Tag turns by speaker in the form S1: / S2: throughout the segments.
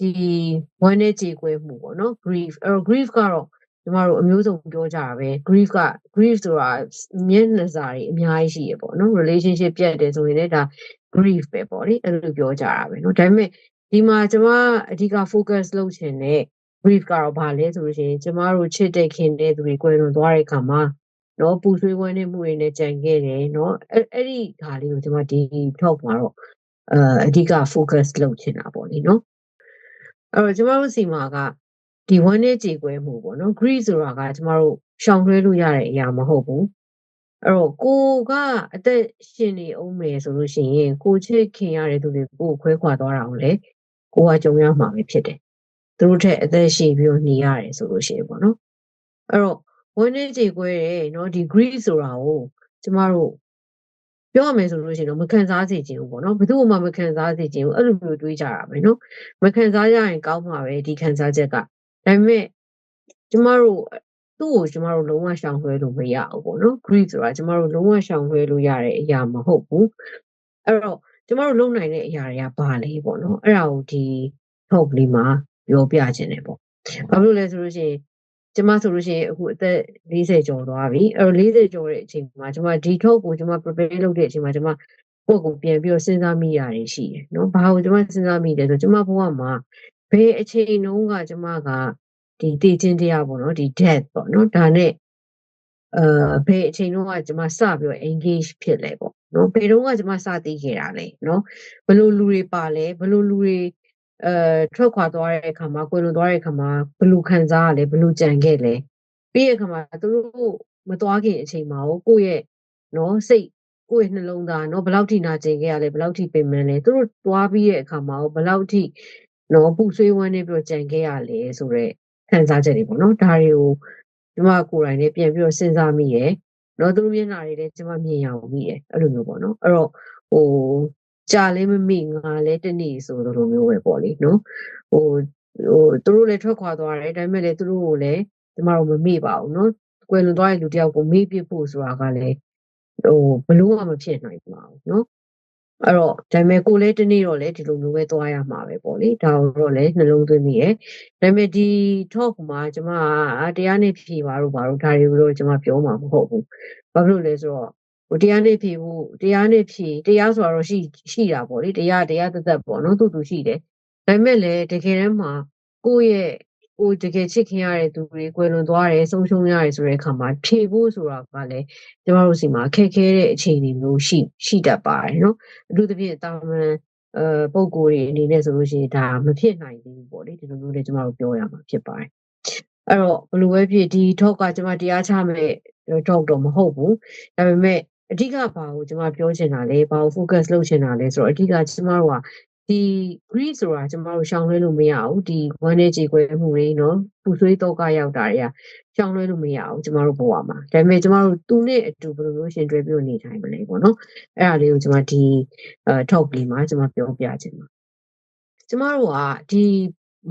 S1: ဒီဝမ်းနဲ့ကြေကွဲမှုပေါ့နော် grief အဲ့တော့ grief ကတော့ညီမတို့အမျိုးစုံပြောကြတာပဲ grief က grief ဆိုတာမျက်နှာစာတွေအများကြီးရှိရပေါ့နော် relationship ပြတ်တယ်ဆိုရင်လည်းဒါ grief ပဲပေါ့လေအဲ့လိုပြောကြတာပဲနော်ဒါပေမဲ့ဒီမှာကျမအဓိက focus လုပ်ချင်တဲ့ grief ကတော့ဘာလဲဆိုလို့ရှိရင်ကျမတို့ချစ်တဲ့ခင်တဲ့သူတွေကွယ်လွန်သွားတဲ့အခါမှာနော်ပူဆွေးဝမ်းနဲ့မှုတွေနဲ့ကြံခဲ့တယ်နော်အဲ့အဲ့ဒီဓာလေးကိုကျမဒီ talk မှာတော့အအဓိက focus လုပ်ချင်တာပေါ့လေနော် အဲ့တော့ကျမတို့စီမှာကဒီဝမ်းနေကြေကွဲမှုပေါ့နော် grief ဆိုတာကကျမတို့ရှောင်လွှဲလို့ရတဲ့အရာမဟုတ်ဘူးအဲ့တော့ကိုကအသက်ရှင်နေအောင်မယ်ဆိုလို့ရှိရင်ကိုချစ်ခင်ရတဲ့သူတွေကိုခွဲခွာသွားတာကိုလေကိုကကြုံရမှာပဲဖြစ်တယ်သူတို့ထက်အသက်ရှင်ပြီးတော့หนีရတယ်ဆိုလို့ရှိရင်ပေါ့နော်အဲ့တော့ဝမ်းနေကြေကွဲတယ်နော်ဒီ grief ဆိုတာကိုကျမတို့ ပြောရမယ်ဆိုလို့ရှိရင်တော့မခံစားစေချင်ဘူးပေါ့နော်ဘယ်သူမှမခံစားစေချင်ဘူးအဲ့လိုမျိုးတွေးကြတာပဲနော်မခံစားရရင်ကောင်းမှာပဲဒီခံစားချက်ကဒါပေမဲ့ကျမတို့သူ့ကိုကျမတို့လုံးဝရှောင်လွှဲလို့မရဘူးပေါ့နော် grief ဆိုတာကျမတို့လုံးဝရှောင်လွှဲလို့ရတဲ့အရာမဟုတ်ဘူးအဲ့တော့ကျမတို့လုံနိုင်တဲ့အရာတွေကဘာလဲပေါ့နော်အဲ့ဒါကိုဒီ talk လေးမှာပြောပြခြင်းတယ်ပေါ့ဘာလို့လဲဆိုလို့ရှိရင် ကျမဆိုလို့ရှိရင်အခုအသက်40ကျော်သွားပြီအဲ့တော့40ကျော်တဲ့အချိန်မှာကျမဒီ talk ကိုကျမ prepare လုပ်တဲ့အချိန်မှာကျမကိုယ့်ကိုပြန်ပြီးတော့စဉ်းစားမိရတယ်ရှိတယ်နော်ဘာကိုကျမစဉ်းစားမိလဲဆိုကျမဘဝမှာဘယ်အချိန်တုန်းကကျမကဒီတည်ခြင်းတရားပေါ့နော်ဒီ death ပေါ့နော်ဒါနဲ့အဲဘယ်အချိန်တုန်းကကျမစပြီးတော့ engage ဖြစ်လဲပေါ့နော်ဘယ်တုန်းကကျမစသိခဲ့တာလဲနော်ဘယ်လိုလူတွေပါလဲဘယ်လိုလူတွေ အဲထွက်ခွာသွားတဲ့အခါမှာကိုယ်လွန်သွားတဲ့အခါမှာဘယ်လိုခံစားရလဲဘယ်လိုကြံခဲ့လဲပြီးတဲ့အခါမှာသူတို့မသွားခင်အချိန်မှာကိုယ့်ရဲ့နော်စိတ်ကိုယ့်ရဲ့နှလုံးသားနော်ဘယ်လောက်ထိနာကျင်ခဲ့ရလဲဘယ်လောက်ထိပင်ပန်းလဲသူတို့သွားပြီးတဲ့အခါမှာဘယ်လောက်ထိနော်ပူဆွေးဝမ်းနေပြီးတော့ကြံခဲ့ရလဲဆိုတော့ခံစားချက်တွေပေါ့နော်ဒါတွေကိုကျမကိုယ်တိုင်လည်းပြန်ပြီးတော့စဉ်းစားမိရယ်နော်သူတို့မျက်နှာတွေလည်းကျမမြင်ရအောင်မိရယ်အဲ့လိုမျိုးပေါ့နော်အဲ့တော့ဟို ကြာလည်းမမိငါလည်းတနေ့ဆိုလိုမျိုးပဲပေါ့လေနော်ဟိုဟိုသူတို့လည်းထွက်ခွာသွားတယ်ဒါပေမဲ့လည်းသူတို့ကိုလည်းကျမတို့မမေ့ပါဘူးနော်ကွယ်လွန်သွားတဲ့လူတယောက်ကိုမေ့ပြဖို့ဆိုတာကလည်းဟိုဘလို့မှမဖြစ်နိုင်ပါဘူးနော်အဲ့တော့ဒါပေမဲ့ကိုလည်းတနေ့တော့လည်းဒီလိုမျိုးပဲသွားရမှာပဲပေါ့လေဒါတော့လည်းနှလုံးသွင်းမိရယ်ဒါပေမဲ့ဒီ talk မှာကျမကတရားနဲ့ဖြေပါတော့ပါတော့ဒါတွေကိုတော့ကျမပြောမှာမဟုတ်ဘူးဘာဖြစ်လို့လဲဆိုတော့ ဟိုတရားနဲ့ဖြေဖို့တရားနဲ့ဖြေတရားဆိုတော့ရှိရှိတာပေါ့လေတရားတရားသက်သက်ပေါ့နော်သူ့သူရှိတယ်ဒါပေမဲ့လည်းတကယ်တမ်းမှာကိုယ့်ရဲ့ကိုတကယ်ချစ်ခင်ရတဲ့သူတွေကွယ်လွန်သွားတယ်ဆုံးရှုံးရတယ်ဆိုတဲ့အခါမှာဖြေဖို့ဆိုတာကလည်းကျမတို့စီမှာအခက်ခဲတဲ့အခြေအနေမျိုးရှိရှိတတ်ပါတယ်နော်အထူးသဖြင့်တာမန်အဲပုံကိုယ်တွေအနေနဲ့ဆိုလို့ရှိရင်ဒါမဖြစ်နိုင်သေးဘူးပေါ့လေဒီလိုမျိုးလည်းကျမတို့ပြောရမှာဖြစ်ပါတယ်အဲ့တော့ဘလိုပဲဖြစ်ဒီ talk ကကျမတရားချမဲ့ talk တော့မဟုတ်ဘူးဒါပေမဲ့ အဓိကဘာကိုကျမပြောချင်တာလဲဘာကို focus လုပ်ချင်တာလဲဆိုတော့အဓိကကျမတို့ကဒီ grief ဆိုတာကျမတို့ရှောင်လွှဲလို့မရဘူးဒီဝမ်းနဲ့ကြေကွဲမှုတွေနော်ပူဆွေးတော့ကရောက်တာတွေကရှောင်လွှဲလို့မရဘူးကျမတို့ဘဝမှာဒါပေမဲ့ကျမတို့သူနဲ့အတူဘယ်လိုမျိုးရှင်တွဲပြီးနေထိုင်မလဲပေါ့နော်အဲ့ဒါလေးကိုကျမဒီအဲ talk လေးမှာကျမပြောပြချင်ပါကျမတို့ကဒီ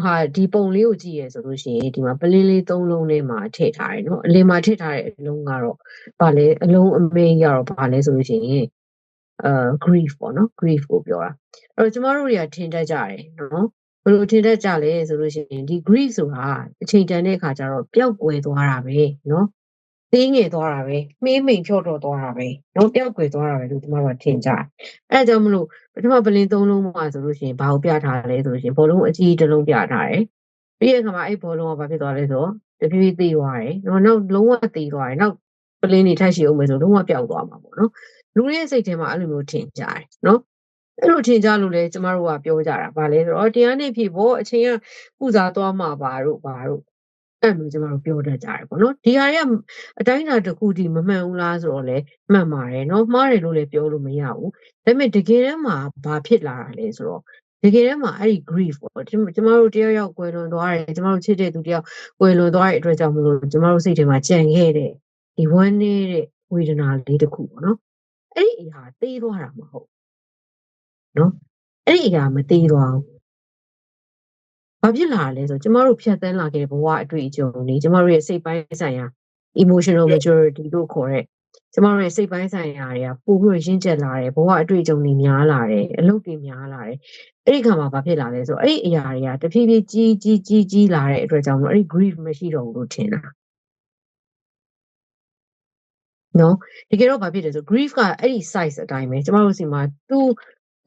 S1: ဟာဒီပုံလေးကိုကြည့်ရဆိုလို့ရှိရင်ဒီမှာပလင်းလေးသုံးလုံးလေးမှာထည့်ထားတယ်နော်အလင်းမှာထည့်ထားတဲ့အလုံးကတော့ဗာလဲအလုံးအမေးရတော့ဗာလဲဆိုလို့ရှိရင်အဲ grief ပေါ့နော် grief ကိုပြောတာအဲ့တော့ကျမတို့တွေကထင်တတ်ကြတယ်နော်ဘယ်လိုထင်တတ်ကြလဲဆိုလို့ရှိရင်ဒီ grief ဆိုတာအချိန်တန်တဲ့အခါကျတော့ပျောက်ကွယ်သွားတာပဲနော် သေးငယ်သွားတာပဲမှေးမိန်ဖြော့တော့သွားတာပဲနော်ပျောက်ကွယ်သွားတာပဲလို့ကျမတို့ထင်ကြတယ်အဲဒါကြောင့်မလို့ပထမပလင်းသုံးလုံးမှာဆိုလို့ရှိရင်ဘာကိုပြထားလဲဆိုလို့ရှိရင်ဘောလုံးအကြီးတစ်လုံးပြထားတယ်ပြီးတဲ့အခါမှာအဲ့ဘောလုံးကဘာဖြစ်သွားလဲဆိုတော့တဖြည်းဖြည်းသေးသွားတယ်နော်နောက်လုံးဝသေးသွားတယ်နောက်ပလင်းတွေထိုက်ရှိအောင်မယ်ဆိုလုံးဝပျောက်သွားမှာပေါ့နော်လူတွေရဲ့စိတ်ထဲမှာအဲ့လိုမျိုးထင်ကြတယ်နော်အဲ့လိုထင်ကြလို့လေကျမတို့ကပြောကြတာဗာလဲဆိုတော့တရားနဲ့ဖြစ်ဖို့အချိန်ကပူဇာသွားမှာပါတို့ပါတို့ အဲ့လိုကျမတို့ပြောတတ်ကြတယ်ပေါ့နော်ဒီဟာတွေကအတိုင်းအတာတစ်ခုတည်းမမှန်ဘူးလားဆိုတော့လေမှန်ပါတယ်နော်မှားတယ်လို့လည်းပြောလို့မရဘူးဒါပေမဲ့တကယ်တမ်းမှာဘာဖြစ်လာတာလဲဆိုတော့တကယ်တမ်းမှာအဲ့ဒီ grief ပေါ့ကျမတို့တယောက်ယောက်ကွယ်လွန်သွားတယ်ကျမတို့ချစ်တဲ့သူတယောက်ကွယ်လွန်သွားတဲ့အတွက်ကြောင့်မလို့ကျမတို့စိတ်ထဲမှာကြံခဲ့တဲ့ဒီဝမ်းနေတဲ့ဝေဒနာလေးတစ်ခုပေါ့နော်အဲ့ဒီအရာတေးသွားတာမဟုတ်နော်အဲ့ဒီအရာမတေးသွားဘူး ဘာဖြစ်လာလဲဆိုကျမတို့ဖြတ်သန်းလာခဲ့တဲ့ဘဝအတွေ့အကြုံတွေကျမတို့ရဲ့စိတ်ပိုင်းဆိုင်ရာ emotional maturity လို့ခေါ်တဲ့ကျမတို့ရဲ့စိတ်ပိုင်းဆိုင်ရာတွေကပို့ပြီးရင့်ကျက်လာတယ်ဘဝအတွေ့အကြုံတွေများလာတယ်အလုပ်တွေများလာတယ်အဲ့ဒီခါမှာဘာဖြစ်လာလဲဆိုတော့အဲ့ဒီအရာတွေကတဖြည်းဖြည်းကြီးကြီးကြီးကြီးလာတဲ့အတွက်ကြောင့်မို့အဲ့ဒီ grief မရှိတော့ဘူးလို့ထင်တာနော်တကယ်တော့ဘာဖြစ်လဲဆို grief ကအဲ့ဒီ size အတိုင်းပဲကျမတို့စီမှာသူ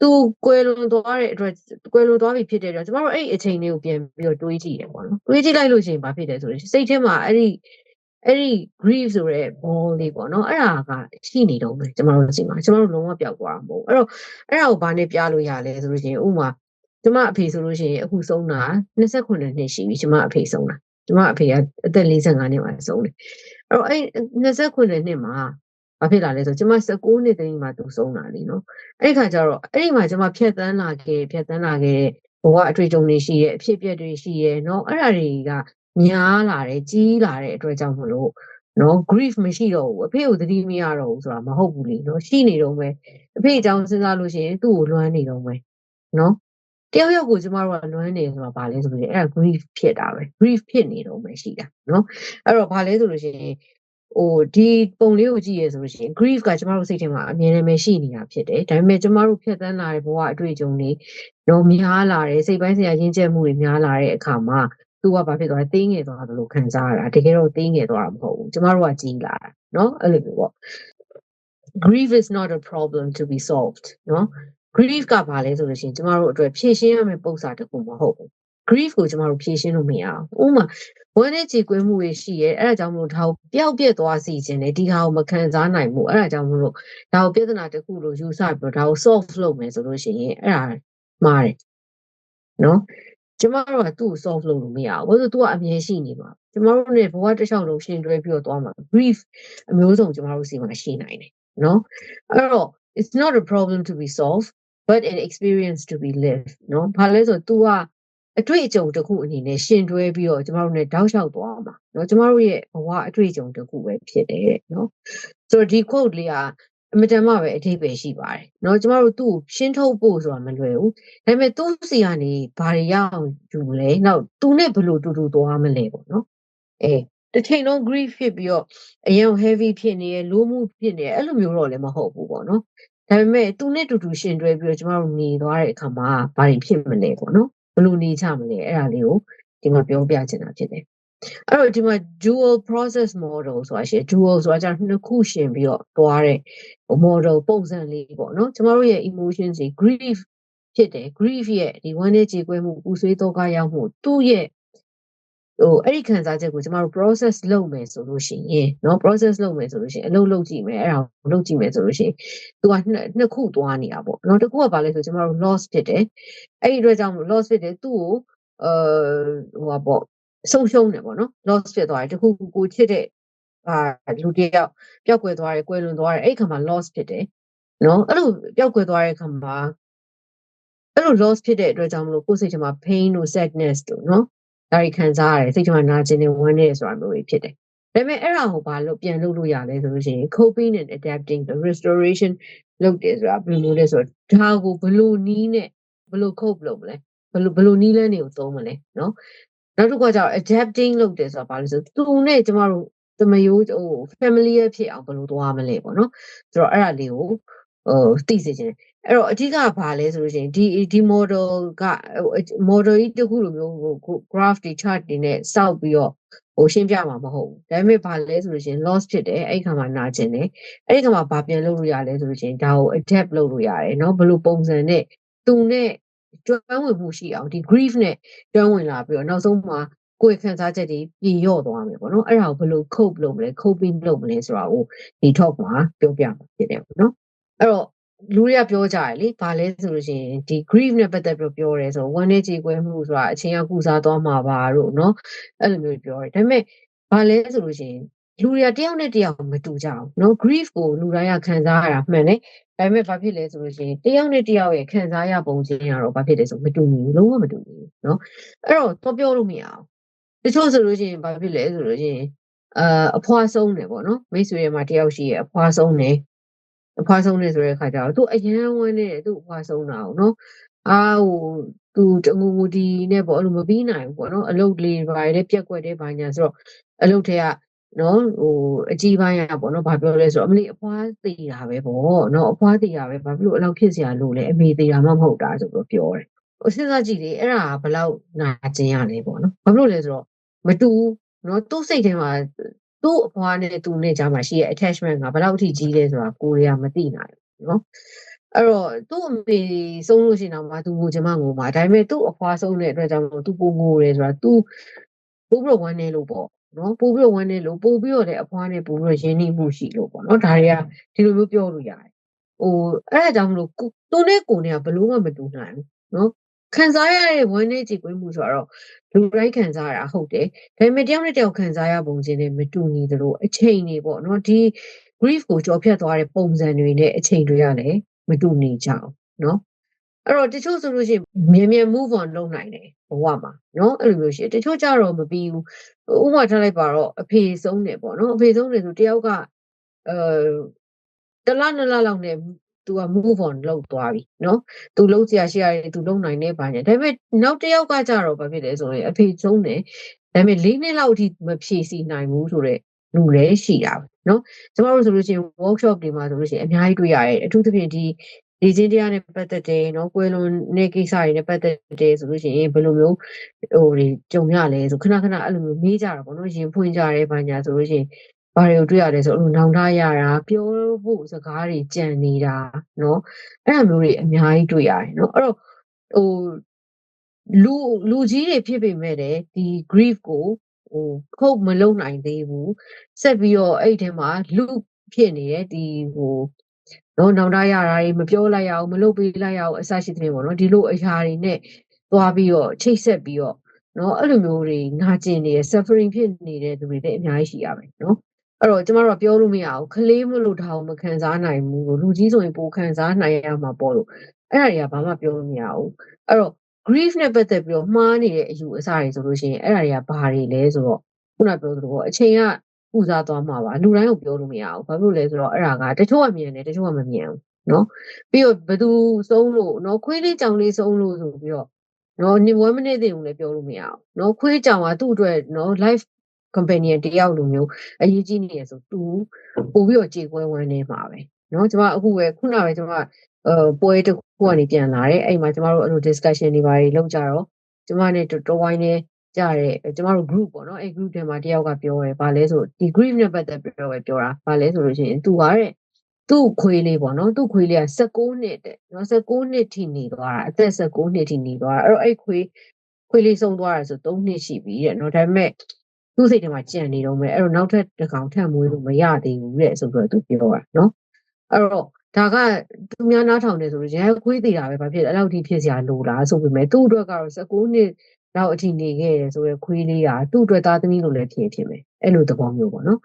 S1: သူကွယ်လွန်သွားတဲ့အတွက်ကွယ်လွန်သွားပြီဖြစ်တဲ့အတွက်ကျမတို့အဲ့ဒီအချိန်လေးကိုပြန်ပြီးတော့တွေးကြည့်ရပေါ့နော်တွေးကြည့်လိုက်လို့ရှိရင်ဘာဖြစ်လဲဆိုရင်စိတ်ထဲမှာအဲ့ဒီအဲ့ဒီ grief ဆိုတဲ့ ball လေးပေါ့နော်အဲ့ဒါကရှိနေတော့မယ်ကျမတို့စီမှာကျမတို့လုံးဝပျောက်သွားမှာမဟုတ်အဲ့တော့အဲ့ဒါကိုဘာနဲ့ပြလို့ရလဲဆိုလို့ရှိရင်ဥမာကျမအဖေဆိုလို့ရှိရင်အခုဆုံးတာ29နှစ်ရှိပြီကျမအဖေဆုံးတာကျမအဖေကအသက်45နှစ်မှာဆုံးတယ်အဲ့တော့အဲ့29နှစ်မှာ ဘာဖြစ်လာလဲဆိုကျမ19နှစ်တည်းမှာသူဆုံးတာလीနော်အဲ့ဒီခါကျတော့အဲ့ဒီမှာကျမဖြတ်တန်းလာခဲ့ဖြတ်တန်းလာခဲ့ဘဝအတွေ့အကြုံတွေရှိရဲ့အဖြစ်အပျက်တွေရှိရဲ့เนาะအဲ့ဒါတွေကများလာတယ်ကြီးလာတဲ့အတွက်ကြောင့်မလို့နော် grief မရှိတော့ဘူးအဖေကိုသတိမရတော့ဘူးဆိုတာမဟုတ်ဘူးလေနော်ရှိနေတော့မယ်အဖေအကြောင်းစဉ်းစားလို့ရှိရင်သူ့ကိုလွမ်းနေတော့မယ်နော်တယောက်ယောက်ကိုကျမတို့ကလွမ်းနေဆိုတာဘာလဲဆိုလို့အဲ့ဒါ grief ဖြစ်တာပဲ grief ဖြစ်နေတော့မယ်ရှိတာနော်အဲ့တော့ဘာလဲဆိုလို့ရှိရင် ဟိုဒီပုံလေးကိုကြည့်ရဆိုလို့ရှိရင် grief ကကျမတို့စိတ်ထဲမှာအမြဲတမ်းပဲရှိနေတာဖြစ်တယ်ဒါပေမဲ့ကျမတို့ဖြတ်သန်းလာတဲ့ဘဝအတွေ့အကြုံတွေတော့များလာတယ်စိတ်ပိုင်းဆိုင်ရာရင်းကျက်မှုတွေများလာတဲ့အခါမှာသူကဘာဖြစ်သွားလဲတင်းငယ်သွားတယ်လို့ခံစားရတာတကယ်တော့တင်းငယ်သွားတာမဟုတ်ဘူးကျမတို့ကကြီးလာတာเนาะအဲ့လိုမျိုးပေါ့ grief is not a problem to be solved เนาะ grief ကဘာလဲဆိုလို့ရှိရင်ကျမတို့အတွက်ဖြည့်ရှင်းရမယ့်ပုံစံတစ်ခုမဟုတ်ဘူး grief ကိုကျမတို့ဖြည့်ရှင်းလို့မရအောင်ဥမာဝမ်းနဲ့ကြေကွဲမှုတွေရှိရဲအဲ့ဒါကြောင့်မလို့ဒါကိုပျောက်ပြက်သွားစီခြင်းနဲ့ဒီဟာကိုမခံစားနိုင်ဘူးအဲ့ဒါကြောင့်မလို့ဒါကိုပြဿနာတစ်ခုလို့ယူဆပြီးတော့ဒါကို solve လုပ်မယ်ဆိုလို့ရှိရင်အဲ့ဒါမှားတယ်နော်ကျမတို့ကသူ့ကို solve လုပ်လို့မရဘူးဘာလို့သူကအမြဲရှိနေမှာကျမတို့ ਨੇ ဘဝတစ်လျှောက်လုံးရှင်တွဲပြီးတော့သွားမှာ grief အမျိုးစုံကျမတို့စီမှာရှိနိုင်တယ်နော်အဲ့တော့ it's not a problem to be solved but an experience to be lived နော်ဘာလဲဆို तू က အတွေ့အကြုံတစ်ခုအနေနဲ့ရှင်တွဲပြီးတော့ကျမတို့ ਨੇ တောက်လျှောက်သွားမှာเนาะကျမတို့ရဲ့ဘဝအတွေ့အကြုံတစ်ခုပဲဖြစ်တယ်เนาะဆိုတော့ဒီ quote လေးကအမတန်မှပဲအထိပ္ပယ်ရှိပါတယ်เนาะကျမတို့သူ့ကိုရှင်းထုတ်ဖို့ဆိုတာမလွယ်ဘူးဒါပေမဲ့သူ့စီကနေဘာတွေရအောင်ယူလဲနောက်သူနဲ့ဘယ်လိုတူတူသွားမလဲပေါ့เนาะအဲတစ်ချိန်လုံး grief ဖြစ်ပြီးတော့အရင် heavy ဖြစ်နေရလိုးမှုဖြစ်နေရအဲ့လိုမျိုးတော့လည်းမဟုတ်ဘူးပေါ့နော်ဒါပေမဲ့သူနဲ့တူတူရှင်တွဲပြီးတော့ကျမတို့နေသွားတဲ့အခါမှာဘာတွေဖြစ်မလဲပေါ့နော် ဘယ်လိုနေချမလဲအဲ့ဒါလေးကိုဒီမှာပြောပြချင်တာဖြစ်တယ်အဲ့တော့ဒီမှာ dual process model ဆိုတာရှိ dual ဆိုတာじゃနှစ်ခုရှင်ပြီးတော့တွားတဲ့ model ပုံစံလေးပေါ့နော်ကျမတို့ရဲ့ emotions တွေ grief ဖြစ်တယ် grief ရဲ့ဒီဝမ်းနဲ့ကြေကွဲမှုပူဆွေးတော့ကရောက်မှုသူ့ရဲ့ ဟိုအဲ့ဒီခံစားချက်ကိုကျမတို့ process လုပ်မယ်ဆိုလို့ရှိရင်เนาะ process လုပ်မယ်ဆိုလို့ရှိရင်အလုပ်လုပ်ကြည့်မယ်အဲ့ဒါကိုလုပ်ကြည့်မယ်ဆိုလို့ရှိရင်သူကနှစ်ခုသွားနေတာပေါ့เนาะတစ်ခုကဘာလဲဆိုကျမတို့ loss ဖြစ်တယ်အဲ့ဒီအတွက်ကြောင့် loss ဖြစ်တယ်သူ့ကိုအဲဟိုပါပေါ့ဆုံးရှုံးတယ်ပေါ့နော် loss ဖြစ်သွားတယ်တခုခုကိုချစ်တဲ့အာလူတယောက်ပျောက်ကွယ်သွားတယ်ကွယ်လွန်သွားတယ်အဲ့ခါမှာ loss ဖြစ်တယ်နော်အဲ့လိုပျောက်ကွယ်သွားတဲ့ခါမှာအဲ့လို loss ဖြစ်တဲ့အတွက်ကြောင့်မလို့ကိုယ်စိတ်ထဲမှာ pain တို့ sadness တို့နော် ဒါတွေခံစားရတယ်စိတ်ထဲမှာနာကျင်နေဝမ်းနေဆိုတာမျိုးတွေဖြစ်တယ်ဒါပေမဲ့အဲ့ဒါကိုဘာလို့ပြန်လုပ်လို့ရလဲဆိုလို့ရှိရင် coping and adapting the restoration လုပ်တယ်ဆိုတာဘယ်လိုလဲဆိုတော့ဒါကိုဘယ်လိုနီးနဲ့ဘယ်လို cope လုပ်မလဲဘယ်လိုဘယ်လိုနီးလန်းတွေကိုသုံးမလဲနော်နောက်တစ်ခုကကျတော့ adapting လုပ်တယ်ဆိုတာဘာလဲဆိုသူနဲ့ကျမတို့တမယိုးဟို familiar ဖြစ်အောင်ဘယ်လိုသွားမလဲပေါ့နော်ဆိုတော့အဲ့ဒါလေးကိုဟိုသိစေချင်တယ် အဲ့တော့အဓိကဘာလဲဆိုလို့ရှိရင်ဒီဒီ model က model ကြီးတစ်ခုလိုမျိုးဟို graph တွေ chart တွေနဲ့စောက်ပြီးတော့ဟိုရှင်းပြမှာမဟုတ်ဘူးဒါပေမဲ့ဘာလဲဆိုလို့ရှိရင် loss ဖြစ်တယ်အဲ့ဒီခါမှာနာကျင်တယ်အဲ့ဒီခါမှာဘာပြန်လုပ်လို့ရလဲဆိုလို့ရှိရင်ဒါကို adapt လုပ်လို့ရတယ်เนาะဘယ်လိုပုံစံနဲ့သူနဲ့ကျွမ်းဝင်မှုရှိအောင်ဒီ grief နဲ့ကျွမ်းဝင်လာပြီးတော့နောက်ဆုံးမှာကိုယ်ခံစားချက်တွေပြင်လျော့သွားမယ်ပေါ့နော်အဲ့ဒါကိုဘယ်လို cope လုပ်မလဲ coping လုပ်မလဲဆိုတာကိုဒီ talk မှာပြောပြမှာဖြစ်တယ်ပေါ့နော်အဲ့တော့ လူတွေကပြောကြတယ်လေဘာလဲဆိုလို့ရှိရင်ဒီ grief နဲ့ပတ်သက်ပြီးပြောတယ်ဆိုဝမ်းနဲ့ကြေကွဲမှုဆိုတာအချင်းကကုစားသွားမှာပါတို့เนาะအဲ့လိုမျိုးပြောတယ်ဒါပေမဲ့ဘာလဲဆိုလို့ရှိရင်လူတွေကတယောက်နဲ့တယောက်မတူကြအောင်เนาะ grief ကိုလူတိုင်းကခံစားရတာမှန်တယ်ဒါပေမဲ့ဘာဖြစ်လဲဆိုလို့ရှိရင်တယောက်နဲ့တယောက်ရဲ့ခံစားရပုံချင်းကတော့ဘာဖြစ်လဲဆိုမတူဘူးလုံးဝမတူဘူးเนาะအဲ့တော့တော့ပြောလို့မရအောင်တချို့ဆိုလို့ရှိရင်ဘာဖြစ်လဲဆိုလို့ရှိရင်အာအဖွာဆုံးတယ်ပေါ့နော်မိတ်ဆွေတွေမှာတယောက်ရှိရဲ့အဖွာဆုံးတယ် အဖွာဆုံးတယ်ဆိုတဲ့အခါကျတော့သူအရန်ဝန်းနေတယ်သူအဖွာဆုံးတာအောင်နော်အာဟိုသူတငူငူဒီနဲ့ပေါ့အဲ့လိုမပြီးနိုင်ဘူးပေါ့နော်အလုတ်လေးဘာတွေပြက်ကွက်တယ်ဘာညာဆိုတော့အလုတ်ထဲက နော်ဟိုအကြီးပိုင်းရပေါ့နော်ဘာပြောလဲဆိုတော့အမလီအဖွားသေးတာပဲပေါ့နော်အဖွားသေးတာပဲဘာဖြစ်လို့အလောက်ဖြစ်เสียလို့လဲအမေသေးတာမှမဟုတ်တာဆိုပြီးပြောတယ်ဟိုစဉ်းစားကြည့်လေအဲ့ဒါဘယ်လောက်နာကျင်ရလဲပေါ့နော်ဘာဖြစ်လို့လဲဆိုတော့မတူဘူးနော်သူ့စိတ်ထဲမှာ သူ့အဖွားနဲ့သူနဲ့ကြားမှာရှိရဲ့ attachment ကဘယ်လောက်အထိကြီးလဲဆိုတာကိုရီးယားမသိနိုင်ဘူးနော်အဲ့တော့သူ့အမေဆုံးလို့ရှိရင်တော့မသူငိုချင်မှငိုမှာဒါပေမဲ့သူ့အဖွားဆုံးတဲ့အတွက်ကြောင့်မို့သူပိုငိုတယ်ဆိုတာ तू ပို့ပြီးတော့ဝမ်းနေလို့ပေါ့နော်ပို့ပြီးတော့ဝမ်းနေလို့ပို့ပြီးတော့လည်းအဖွားနဲ့ပို့ပြီးတော့ရင်းနှီးမှုရှိလို့ပေါ့နော်ဒါတွေကဒီလိုမျိုးပြောလို့ရတယ်ဟိုအဲ့ဒါကြောင့်မလို့သူနဲ့ကိုနဲ့ကဘလို့မှမတူနိုင်ဘူးနော် ခံစားရတဲ့ဝမ်းနေကြည်ကွင်းမှုဆိုတော့လူတိုင်းခံစားရတာဟုတ်တယ်ဒါပေမဲ့တယောက်နဲ့တယောက်ခံစားရပုံချင်းနဲ့မတူညီသလိုအချိန်တွေပေါ့နော်ဒီ grief ကိုကြော်ဖြတ်သွားတဲ့ပုံစံတွေနဲ့အချိန်တွေကလည်းမတူညီကြအောင်နော်အဲ့တော့တချို့ဆိုလို့ရှိရင်မြန်မြန် move on လုပ်နိုင်တယ်ဘဝမှာနော်အဲ့လိုမျိုးရှိတချို့ကြတော့မပြီးဘူးဥပမာထားလိုက်ပါတော့အဖေဆုံးတယ်ပေါ့နော်အဖေဆုံးတယ်ဆိုတယောက်ကအဲတလားနလားလောက်နဲ့ သူက move on လုပ်သွားပြီနော်သူလုံးစရာရှိရတယ်သူလုံးနိုင်နေပါညာဒါပေမဲ့နောက်တစ်ယောက်ကကြတော့ဘာဖြစ်လဲဆိုရင်အဖေဆုံးတယ်ဒါပေမဲ့၄နှစ်လောက်အထိမဖြည့်စီနိုင်ဘူးဆိုတော့လူလည်းရှိတာပဲနော်ကျမတို့ဆိုလို့ရှိရင် workshop တွေမှာဆိုလို့ရှိရင်အများကြီးတွေ့ရတယ်အထူးသဖြင့်ဒီဒီချင်းတရားနဲ့ပတ်သက်တယ်နော်ကွယ်လွန်တဲ့ကိစ္စတွေနဲ့ပတ်သက်တယ်ဆိုလို့ရှိရင်ဘယ်လိုမျိုးဟိုတွေကြုံရလဲဆိုခဏခဏအဲ့လိုမျိုးမေးကြတာပေါ့နော်ရင်ဖွင့်ကြရဲဘာညာဆိုလို့ရှိရင် ဘာတွေကိုတွေ့ရလဲဆိုအဲ့လိုနောင်တရတာပြောဖို့စကားတွေကြံနေတာနော်အဲ့လိုမျိုးတွေအများကြီးတွေ့ရတယ်နော်အဲ့တော့ဟိုလူလူကြီးတွေဖြစ်ပေမဲ့လည်းဒီ grief ကိုဟိုခုတ်မလုံနိုင်သေးဘူးဆက်ပြီးတော့အဲ့ဒီထဲမှာလူဖြစ်နေတဲ့ဒီဟိုနော်နောင်တရတာတွေမပြောလိုက်ရအောင်မလုပ်ပေးလိုက်ရအောင်အစရှိတဲ့ပေါ့နော်ဒီလိုအရာတွေနဲ့သွားပြီးတော့ချိတ်ဆက်ပြီးတော့နော်အဲ့လိုမျိုးတွေနာကျင်နေတဲ့ suffering ဖြစ်နေတဲ့သူတွေလည်းအများကြီးရှိရမယ်နော် အဲ့တော့ကျမတို့ကပြောလို့မရဘူးခလေးမလို့ထားအောင်မခံစားနိုင်ဘူးလို့လူကြီးဆိုရင်ပိုခံစားနိုင်ရမှာပေါ့လို့အဲ့ဒါတွေကဘာမှပြောလို့မရဘူးအဲ့တော့ grief နဲ့ပတ်သက်ပြီးတော့မှားနေတဲ့အယူအဆတွေဆိုလို့ရှိရင်အဲ့ဒါတွေကဘာတွေလဲဆိုတော့ခုနပြောသလိုပေါ့အချိန်ကပူစားသွားမှာပါလူတိုင်းကိုပြောလို့မရဘူးဘာလို့လဲဆိုတော့အဲ့ဒါကတချို့ကမြင်တယ်တချို့ကမမြင်ဘူးနော်ပြီးတော့ဘသူဆုံးလို့နော်ခွေးလေးကြောင်လေးဆုံးလို့ဆိုပြီးတော့နော်နေဝဲမနေသေးဘူးလည်းပြောလို့မရအောင်နော်ခွေးကြောင်ကသူ့အတွက်နော် life companion တယောက်လိုမျိုးအရေးကြီးနေရဆိုသူပို့ပြီးတော့ကြေကွဲဝမ်းနေမှာပဲနော်ကျွန်မအခုပဲခုနပဲကျွန်မအဲပွဲတစ်ခုကနေပြန်လာတယ်အဲ့မှာကျွန်တော်တို့အဲ့လို discussion တွေပါလုပ်ကြတော့ကျွန်မနဲ့တော်ဝိုင်းနေကြတဲ့ကျွန်တော်တို့ group ပေါ့နော်အဲ့ group ထဲမှာတယောက်ကပြောရဲဗာလဲဆိုဒီ grief နဲ့ပတ်သက်ပြီးတော့ပဲပြောတာဗာလဲဆိုလို့ရှိရင်သူကတဲ့သူ့ခွေးလေးပေါ့နော်သူ့ခွေးလေးက16နှစ်တဲ့နော်16နှစ်ထိနေသွားတာအသက်16နှစ်ထိနေသွားတာအဲ့တော့အဲ့ခွေးခွေးလေးဆုံးသွားတာဆို3နှစ်ရှိပြီတဲ့နော်ဒါပေမဲ့ သူ့စိတ်ထဲမှာကြံနေတော့မယ်အဲ့တော့နောက်ထပ်တစ်ကောင်ထပ်မွေးလို့မရသေးဘူးတဲ့ဆိုပြီးတော့သူပြောတာနော်အဲ့တော့ဒါကသူများနားထောင်နေဆိုလို့ရဲခွေးသေးတာပဲဘာဖြစ်လဲအဲ့လောက်ထိဖြစ်စရာလိုလားဆိုပေမဲ့သူ့အတွက်ကတော့16နှစ်လောက်အထိနေခဲ့တယ်ဆိုရယ်ခွေးလေးကသူ့အတွက်သားသမီးလိုလည်းဖြစ်ဖြစ်မယ်အဲ့လိုသဘောမျိုးပေါ့နော်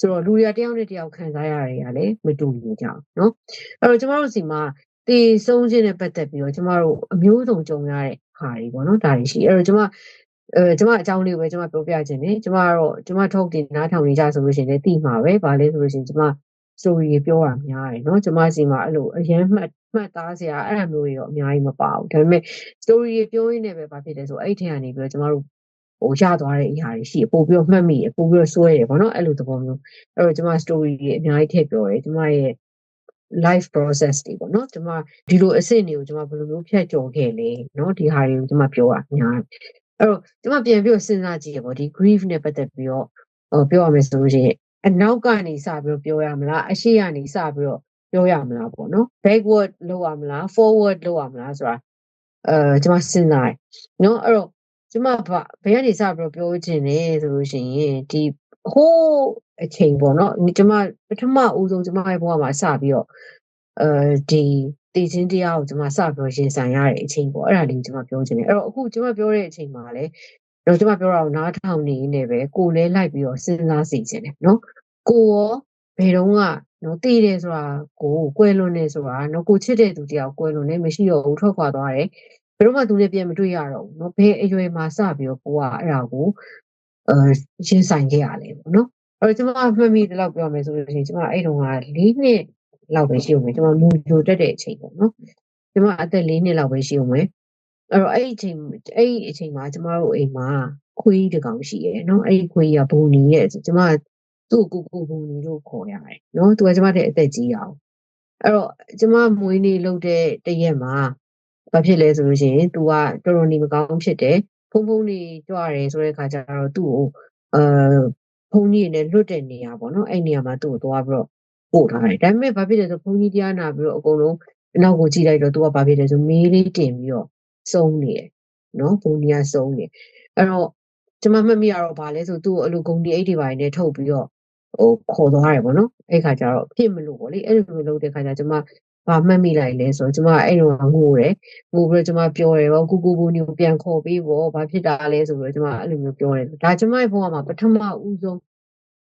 S1: ဆိုတော့လူတွေကတယောက်နဲ့တယောက်ခံစားရတွေကလည်းမတူညီကြအောင်နော်အဲ့တော့ကျမတို့စီမှာတည်ဆုံးခြင်းနဲ့ပတ်သက်ပြီးတော့ကျမတို့အမျိုးစုံကြုံရတဲ့ခါတွေပေါ့နော်ဒါတွေရှိအဲ့တော့ကျမ အဲကျမအကြောင်းလေးကိုပဲကျမပြောပြခြင်းနဲ့ကျမကတော့ကျမ talk တင်နားထောင်နေကြဆိုလို့ရှိရင်လည်းသိမှာပဲဗာလဲဆိုလို့ရှိရင်ကျမ story တွေပြောတာများတယ်เนาะကျမစီမှာအဲ့လိုအရန်မှတ်မှတ်သားစရာအဲ့လိုမျိုးတွေတော့အများကြီးမပါဘူးဒါပေမဲ့ story တွေပြောရင်းနဲ့ပဲဗာဖြစ်တယ်ဆိုအဲ့ထင်ကနေပြီးတော့ကျမတို့ဟိုရသွားတဲ့အရာတွေရှိပို့ပြီးတော့မှတ်မိတယ်ပို့ပြီးတော့စွဲတယ်ပေါ့နော်အဲ့လိုသဘောမျိုးအဲ့တော့ကျမ story တွေအများကြီးထည့်ပြောတယ်ကျမရဲ့ life process တွေပေါ့နော်ကျမဒီလိုအဆင့်တွေကိုကျမဘယ်လိုမျိုးဖြတ်ကျော်ခဲ့လဲเนาะဒီဟာတွေကိုကျမပြောတာအများကြီး အဲ့တော့ကျမပြန်ပြီးတော့စဉ်းစားကြည့်ရပေါ့ဒီ grief နဲ့ပတ်သက်ပြီးတော့ဟိုပြောရမယ်ဆိုလို့ရှိရင်အနောက်ကနေစပြီးတော့ပြောရမလားအရှိကနေစပြီးတော့ပြောရမလားပေါ့နော် backward လုပ်ရမလား forward လုပ်ရမလားဆိုတာအဲကျွန်မစဉ်းစားတယ်နော်အဲ့တော့ကျွန်မဘယ်ကနေစပြီးတော့ပြောချင်လဲဆိုလို့ရှိရင်ဒီဟိုးအချိန်ပေါ့နော်ကျွန်မပထမဦးဆုံးကျွန်မရဲ့ဘဝမှာစပြီးတော့အဲဒီ တည်ခြင်းတရားကိုကျွန်မစပြီးတော့ရင်ဆိုင်ရတဲ့အချိန်ပေါ့အဲ့ဒါလေးကိုကျွန်မပြောချင်တယ်အဲ့တော့အခုကျွန်မပြောတဲ့အချိန်မှာလည်းတော့ကျွန်မပြောတာကိုနားထောင်နေနေပဲကိုလဲလိုက်ပြီးတော့စဉ်းစားစီခြင်းတယ်နော်ကိုရောဘယ်တော့ကနော်တည်တယ်ဆိုတာကိုကွယ်လွန်နေဆိုတာနော်ကိုချစ်တဲ့သူတယောက်ကွယ်လွန်နေမရှိတော့ဘူးထွက်ခွာသွားတယ်ဘယ်တော့မှသူနဲ့ပြန်မတွေ့ရတော့ဘူးနော်ဘယ်အရွယ်မှာစပြီးတော့ကိုကအဲ့ဒါကိုအဲရှင်းဆိုင်ခဲ့ရလဲပေါ့နော်အဲ့တော့ကျွန်မမှတ်မိတယ်လို့ပြောမယ်ဆိုလို့ရှိရင်ကျွန်မအဲ့တုန်းက၄နှစ် လောက်ပဲရှိအောင်မယ်ကျွန်တော်လူလူတက်တဲ့အချိန်ပေါ့နော်ကျွန်တော်အသက်၄နှစ်လောက်ပဲရှိအောင်မယ်အဲ့တော့အဲ့ဒီအချိန်အဲ့ဒီအချိန်မှာကျမတို့အိမ်မှာခွေးတကောင်ရှိရဲ့နော်အဲ့ဒီခွေးကဘုံနီရဲ့ကျမသူ့ကိုကိုဘုံနီလို့ခေါ်ရတယ်နော်သူကကျမတဲ့အသက်ကြီးရအောင်အဲ့တော့ကျမမွေးနေ့လုပ်တဲ့တရက်မှာဘာဖြစ်လဲဆိုလို့ရှိရင် तू ကတော်တော်နေမကောင်းဖြစ်တယ်ဖုံဖုံနေကြွရတယ်ဆိုတဲ့ခါကျတော့သူ့ကိုအဲဖုံကြီးနဲ့လွတ်တဲ့နေရာပေါ့နော်အဲ့နေရာမှာသူ့ကိုသွားပြီးတော့ ပို့ထားတယ်ဒါပေမဲ့ဘာဖြစ်လဲဆိုဖုံကြီးတရားနာပြီးတော့အကုန်လုံးအနောက်ကိုကြည့်လိုက်တော့ तू ကဘာဖြစ်လဲဆိုမေးလေးတင်ပြီးတော့စုံနေတယ်နော်ဖုံကြီးကစုံနေအဲ့တော့ကျမမှတ်မိရတော့ဗာလဲဆိုသူ့ကိုအလိုဂုံဒီအိတ်တွေပိုင်းနဲ့ထုတ်ပြီးတော့ဟိုခေါ်သွားတယ်ပေါ့နော်အဲ့ခါကျတော့ဖြစ်မလို့ပေါ့လေအဲ့လိုမျိုးလုပ်တဲ့ခါကျကျမဘာမှတ်မိလိုက်လဲဆိုတော့ကျမအဲ့တော့ငိုတယ်ငိုပြီးတော့ကျမပြောတယ်ပေါ့ကိုကိုကိုနီကိုပြန်ခေါ်ပေးပေါ့ဘာဖြစ်တာလဲဆိုတော့ကျမအဲ့လိုမျိုးပြောတယ်ဒါကျမရဲ့ဘဝမှာပထမဦးဆုံး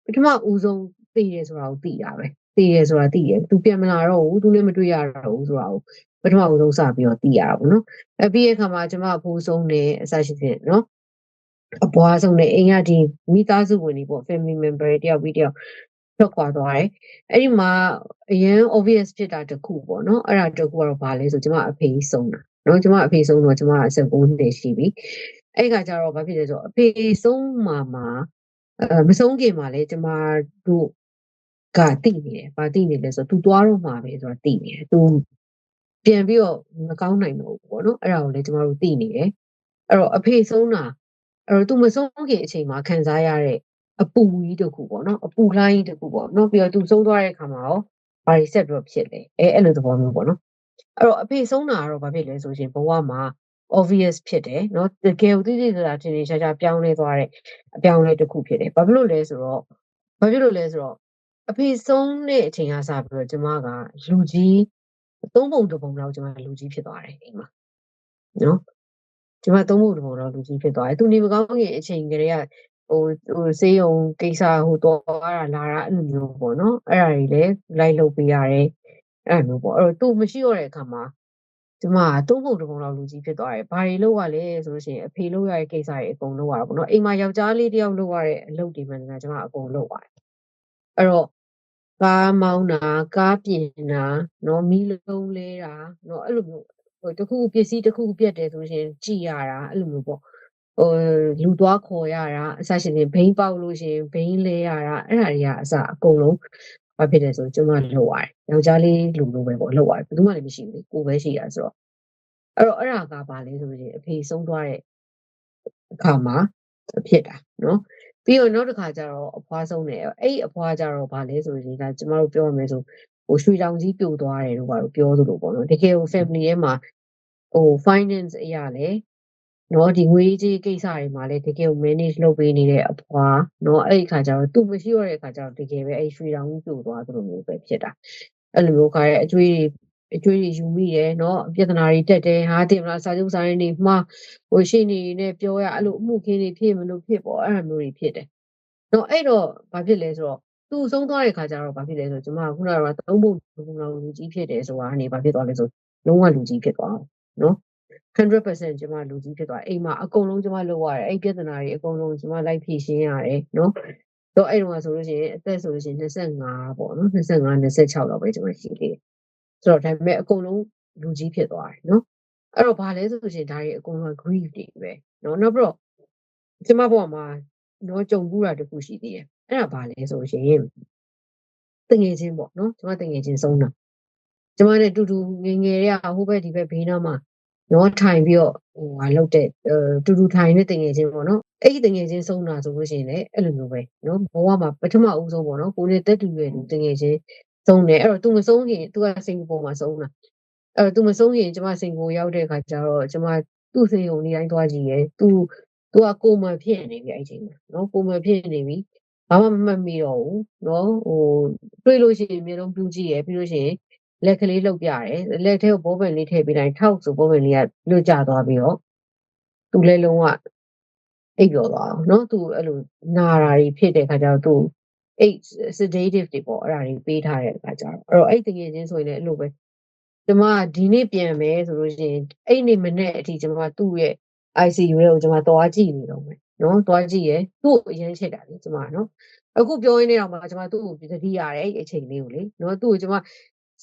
S1: ပထမဦးဆုံးသိတယ်ဆိုတာကိုသိတာပဲ သိတယ်ဆိုတာသိတယ်သူပြန်မလာတော့ဘူးသူလည်းမတွေ့ရတော့ဘူးဆိုတာကိုပထမဦးဆုံးစပြီးတော့သိရတာပေါ့နော်အပြီးရဲ့ခါမှာကျမအဖိုးဆုံးနဲ့အစရှိတဲ့နော်အပွားဆုံးနဲ့အိမ်ကဒီမိသားစုဝင်တွေပေါ့ family member တယောက်ပြီးတယောက်ထွက်ခွာသွားတယ်အဲ့ဒီမှာအရင် obvious ဖြစ်တာတခုပေါ့နော်အဲ့ဒါတခုကတော့ဘာလဲဆိုကျမအဖေဆုံးတာနော်ကျမအဖေဆုံးတော့ကျမအဆက်9နှစ်ရှိပြီအဲ့ခါကျတော့ဘာဖြစ်လဲဆိုတော့အဖေဆုံးမှာမှာအဲမဆုံးခင်မှာလေကျမတို့ ကတိနေတယ်။ဘာတိနေလဲဆိုတော့ तू သွားတော့မှာပဲဆိုတာတိနေတယ်။ तू ပြန်ပြီးတော့မကောင်းနိုင်တော့ဘူးပေါ့နော်။အဲ့ဒါကိုလည်းကျမတို့သိနေတယ်။အဲ့တော့အဖေဆုံးတာအဲ့တော့ तू မဆုံးခင်အချိန်မှာခံစားရတဲ့အပူကြီးတစ်ခုပေါ့နော်။အပူလှိုင်းတစ်ခုပေါ့နော်။ပြီးတော့ तू ဆုံးသွားတဲ့အခါမှာရောဘာတွေဆက်ပြီးတော့ဖြစ်လဲ။အဲအဲ့လိုသဘောမျိုးပေါ့နော်။အဲ့တော့အဖေဆုံးတာကတော့ဘာဖြစ်လဲဆိုရင်ဘဝမှာ obvious ဖြစ်တယ်เนาะတကယ်ကိုသိသိသာသာထင်ထင်ရှားရှားပြောင်းလဲသွားတဲ့အပြောင်းလဲတစ်ခုဖြစ်တယ်။ဘာဖြစ်လို့လဲဆိုတော့ဘာဖြစ်လို့လဲဆိုတော့ အဖေဆုံးတဲ့အချိန်ကစပြီးတော့ကျမကလူကြီးသုံးပုံတစ်ပုံလောက်ကျမလူကြီးဖြစ်သွားတယ်အိမ်မှာနော်ကျမသုံးပုံတစ်ပုံလောက်လူကြီးဖြစ်သွားတယ်သူနေမကောင်းခင်အချိန်ကလေးကဟိုဟိုစေးရုံကိစ္စဟိုတော့တာလာတာအဲ့လိုမျိုးပေါ့နော်အဲ့ဒါတွေလည်းလိုက်လုပ်ပေးရတယ်အဲ့လိုမျိုးပေါ့အဲ့တော့သူမရှိတော့တဲ့အခါမှာကျမကသုံးပုံတစ်ပုံလောက်လူကြီးဖြစ်သွားတယ်။ဘာတွေလုပ်ရလဲဆိုလို့ရှိရင်အဖေလုပ်ရတဲ့ကိစ္စတွေအကုန်လုပ်ရတာပေါ့နော်။အိမ်မှာယောက်ျားလေးတယောက်လုပ်ရတဲ့အလုပ်တွေမှန်တယ်ကျမအကုန်လုပ်ရတယ်။အဲ့တော့ ကားမောင်းတာကားပြင်တာနော်မီးလုံးလဲတာနော်အဲ့လိုမျိုးဟိုတခုပစ္စည်းတခုပြတ်တယ်ဆိုရင်ကြည်ရတာအဲ့လိုမျိုးပေါ့ဟိုလူသွားခေါ်ရတာအစရှင်ဘိန်းပေါက်လို့ရှင်ဘိန်းလဲရတာအဲ့ဒါတွေကအစအကုန်လုံးဘာဖြစ်လဲဆိုကျမလှုပ်ရတယ်ယောက်ျားလေးလူလိုပဲပေါ့လှုပ်ရတယ်ဘယ်သူမှလည်းမရှိဘူးလေကိုပဲရှိရဆိုတော့အဲ့တော့အဲ့ဒါကဘာလဲဆိုရင်အဖေဆုံးသွားတဲ့အခါမှာဖြစ်တာနော် ပြီးတော့နောက်တစ်ခါကျတော့အဖွားဆုံးတယ်အဲ့အဖွားကျတော့ဗာလဲဆိုရင်ဒါကျမတို့ပြောရမယ်ဆိုဟိုရွှေတောင်ကြီးပြိုသွားတယ်လို့ဘာလို့ပြောသလိုပေါ့နော်တကယ်ကို family ထဲမှာဟို finance အရာလဲနော်ဒီငွေကြေးကိစ္စတွေမှာလည်းတကယ်ကို manage လုပ်ပေးနေတဲ့အဖွားနော်အဲ့ဒီခါကျတော့သူမရှိတော့တဲ့အခါကျတော့တကယ်ပဲအဲ့ရွှေတောင်ကြီးပြိုသွားသလိုမျိုးပဲဖြစ်တာအဲ့လိုမျိုးခါရဲ့အကျွေး အကျွေးတွေယူမိတယ်เนาะပြဿနာတွေတက်တယ်ဟာတင်မလားစာချုပ်စာရင်းတွေမှားဟိုရှိနေနဲ့ပြောရအဲ့လိုအမှုခင်းတွေဖြစ်မလို့ဖြစ်ပေါ့အဲ့လိုမျိုးတွေဖြစ်တယ်တော့အဲ့တော့ဘာဖြစ်လဲဆိုတော့သူဆုံးသွားတဲ့ခါကျတော့ဘာဖြစ်လဲဆိုတော့ကျမကခုနကတော့သုံးဖို့ဘုံတော်လူကြီးဖြစ်တယ်ဆိုတာကနေဘာဖြစ်သွားလဲဆိုလုံးဝလူကြီးဖြစ်သွားနော်100%ကျမလူကြီးဖြစ်သွားအိမ်မှာအကုန်လုံးကျမလုပ်ရတယ်အဲ့ပြဿနာတွေအကုန်လုံးကျမလိုက်ဖြေရှင်းရတယ်နော်တော့အဲ့တော့ဆိုလို့ရှိရင်အသက်ဆိုလို့ရှိရင်25ပေါ့နော်25 26လောက်ပဲကျမရှိသေးတယ် ဆိုတော့ဒါပေမဲ့အကုန်လုံးလူကြီးဖြစ်သွားတယ်နော်အဲ့တော့ဘာလဲဆိုရှင်ဒါတွေအကုန်လုံး grief တွေပဲနော်နောက်ပြီးတော့ကျမဘဝမှာနော်ကြုံဘူးတာတခုရှိသေးတယ်အဲ့ဒါဘာလဲဆိုရင်တငယ်ချင်းပေါ့နော်ကျမတငယ်ချင်းဆုံးတာကျမနဲ့တူတူငငယ်တွေကဟိုဘက်ဒီဘက်ဘေးနားမှာနော်ထိုင်ပြီးတော့ဟိုဟာလောက်တဲ့တူတူထိုင်တဲ့တငယ်ချင်းပေါ့နော်အဲ့ဒီတငယ်ချင်းဆုံးတာဆိုလို့ရှိရင်လည်းအဲ့လိုမျိုးပဲနော်ဘဝမှာပထမအဦးဆုံးပေါ့နော်ကိုနဲ့တက်တူရဲ့လူတငယ်ချင်း ဆုံးတယ်အဲ့တော့ तू မဆုံးခင် तू ကစင်ကာပူမှာဆုံးတာအဲ့တော့ तू မဆုံးခင်ကျမစင်ကာပူရောက်တဲ့အခါကျတော့ကျမသူ့စင်ုံနေတိုင်းသွားကြည့်ရယ် तू သူကကိုမဖြစ်နေပြီအဲ့ချိန်မှာနော်ကိုမဖြစ်နေပြီဘာမှမမှတ်မိတော့ဘူးနော်ဟိုတွေ့လို့ရှိရင်မျိုးလုံးပြူးကြည့်ရယ်ပြီးလို့ရှိရင်လက်ကလေးလှုပ်ပြတယ်လက်ထဲကိုဘောပင်လေးထည့်ပေးတိုင်းထောက်ဆိုဘောပင်လေးကလွတ်ကျသွားပြီးတော့သူလည်းလုံးဝအိပ်ပျော်သွားအောင်နော်သူအဲ့လိုနာတာတွေဖြစ်တဲ့ခါကျတော့သူ အိတ် sedative တွေပေါ့အဲ့ဒါတွေပေးထားတဲ့အခါကျတော့အဲ့တော့အဲ့တကယ်ချင်းဆိုရင်လည်းအဲ့လိုပဲကျမဒီနေ့ပြန်မယ်ဆိုလို့ရှိရင်အဲ့နေ့မနေ့အထိကျမသူ့ရဲ့ ICU တွေကိုကျွန်မသွားကြည့်နေတော့မယ်နော်သွားကြည့်ရယ်သူ့ကိုအရင်ချက်တာလေကျွန်မနော်အခုပြောရင်းနေတော့မှကျွန်မသူ့ကိုသတိရတယ်အဲ့အချိန်လေးကိုလေနော်သူ့ကိုကျွန်မ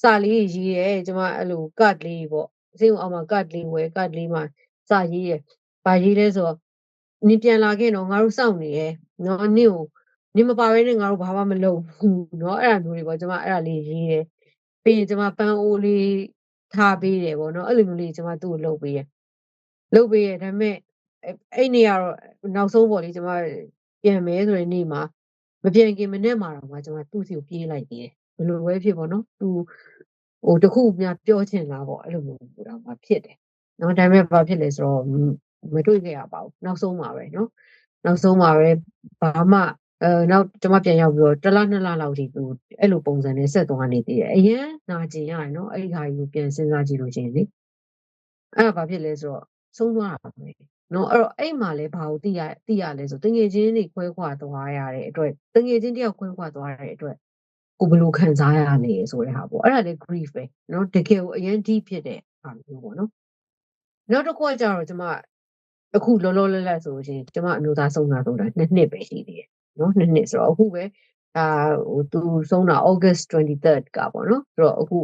S1: စာလေးရေးရယ်ကျွန်မအဲ့လို card လေးပေါ့စိတ်အောင်မှာ card လေးဝယ် card လေးမှာစာရေးရယ်ဘာရေးလဲဆိုတော့နင်ပြန်လာခဲ့တော့ငါတို့စောင့်နေရယ်နော်နင့်ကို နင်မပါဘဲနဲ့ငါတို့ဘာမှမလုပ်ဘူးเนาะအဲ့ဒါမျိုးတွေပေါ့ကျမအဲ့ဒါလေးရေးတယ်ပြီးရင်ကျမပန်းအိုးလေးထားပေးတယ်ပေါ့နော်အဲ့လိုမျိုးလေးကျမသူ့ကိုလုပ်ပေးရလုပ်ပေးရဒါပေမဲ့အဲ့နေ့ကတော့နောက်ဆုံးပေါ့လေကျမပြန်မဲဆိုတဲ့နေ့မှာမပြန်ခင်မနေ့မှာတော့မှကျမသူ့စီကိုပြေးလိုက်သေးတယ်ဘယ်လိုပဲဖြစ်ပေါ့နော်သူဟိုတခုများပြောချင်တာပေါ့အဲ့လိုမျိုးတော့မှဖြစ်တယ်နော်ဒါပေမဲ့ဘာဖြစ်လဲဆိုတော့မတွေ့ခဲ့ရပါဘူးနောက်ဆုံးမှာပဲနော်နောက်ဆုံးမှာပဲဘာမှ အဲနောက်ကျွန်မပြန်ရောက်ပြီးတော့တစ်လနှစ်လလောက်ထိသူအဲ့လိုပုံစံနဲ့ဆက်သွားနေသေးတယ်အရင်နာကျင်ရတယ်နော်အဲ့ဒီခါကြီးကိုပြန်စဉ်းစားကြည့်လို့ချင်းလေအဲ့ဒါဘာဖြစ်လဲဆိုတော့ဆုံးသွားတာပဲနော်အဲ့တော့အဲ့မှာလဲဘာကိုသိရသိရလဲဆိုတငယ်ချင်းတွေခွဲခွာသွားရတဲ့အတွက်တငယ်ချင်းတယောက်ခွဲခွာသွားရတဲ့အတွက်ကိုဘယ်လိုခံစားရလဲဆိုတဲ့ဟာပေါ့အဲ့ဒါလေ grief ပဲနော်တကယ်ကိုအရင် deep ဖြစ်တဲ့ဟာမျိုးပေါ့နော်နောက်တစ်ခုကကြတော့ကျွန်မအခုလောလောလတ်လတ်ဆိုရင်ကျွန်မအမျိုးသားဆုံးတာဆိုတာနှစ်နှစ်ပဲရှိသေးတယ် နော်နှစ်နှစ်ဆိုတော့အခုပဲအာဟိုသူဆုံးတာ August 23rd ကပေါ့နော်ဆိုတော့အခု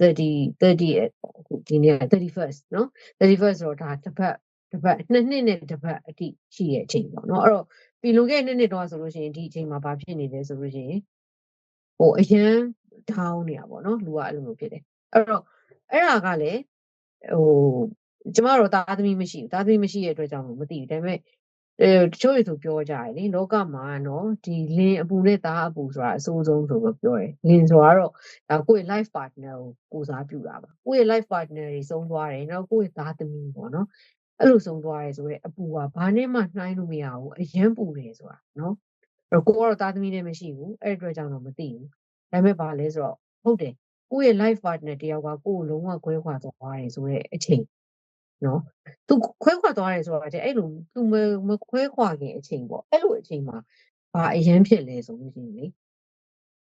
S1: 30 30အခုဒီနေ့ 31st နော် 31st ဆိုတော့ဒါတစ်ပတ်တစ်ပတ်နှစ်နှစ်နဲ့တစ်ပတ်အတိရှိရဲ့အချိန်ပေါ့နော်အဲ့တော့ပြီးလွန်ခဲ့တဲ့နှစ်နှစ်တော့ဆိုလို့ရှိရင်ဒီအချိန်မှာဘာဖြစ်နေလဲဆိုလို့ရှိရင်ဟိုအရန် down နေတာပေါ့နော်လူကအဲ့လိုမျိုးဖြစ်တယ်အဲ့တော့အဲ့ဒါကလည်းဟိုကျမတို့သားသမီးမရှိဘူးသားသမီးမရှိတဲ့အတွက်ကြောင့်မသိဘူးဒါပေမဲ့ အဲတချို့တွေဆိုပြောကြတယ်လေလောကမှာနော်ဒီလင်းအပူနဲ့သားအပူဆိုတာအဆိုးဆုံးဆိုတော့ပြောတယ်လင်းဆိုတာတော့ဒါကိုယ့်ရဲ့ life partner ကိုကိုစားပြုတာပါကိုယ့်ရဲ့ life partner တွေဆုံးသွားတယ်နောက်ကိုယ့်ရဲ့သားသမီးပေါ့နော်အဲ့လိုဆုံးသွားတယ်ဆိုတော့အပူကဘာနဲ့မှနှိုင်းလို့မရဘူးအယံပူတယ်ဆိုတာနော်အဲ့ကိုကတော့သားသမီးနဲ့မရှိဘူးအဲ့အတွက်ကြောင့်တော့မသိဘူးဒါပေမဲ့ဘာလဲဆိုတော့ဟုတ်တယ်ကိုယ့်ရဲ့ life partner တယောက်ကကိုယ်ကိုလုံးဝခွဲခွာသွားတယ်ဆိုတဲ့အချိန် နော်သူခွဲခွာသွားတယ်ဆိုတာတဲ့အဲ့လိုသူမမခွဲခွာခင်အချိန်ပေါ့အဲ့လိုအချိန်မှာဘာအရန်ဖြစ်လဲဆိုလို့ရှိရင်လေ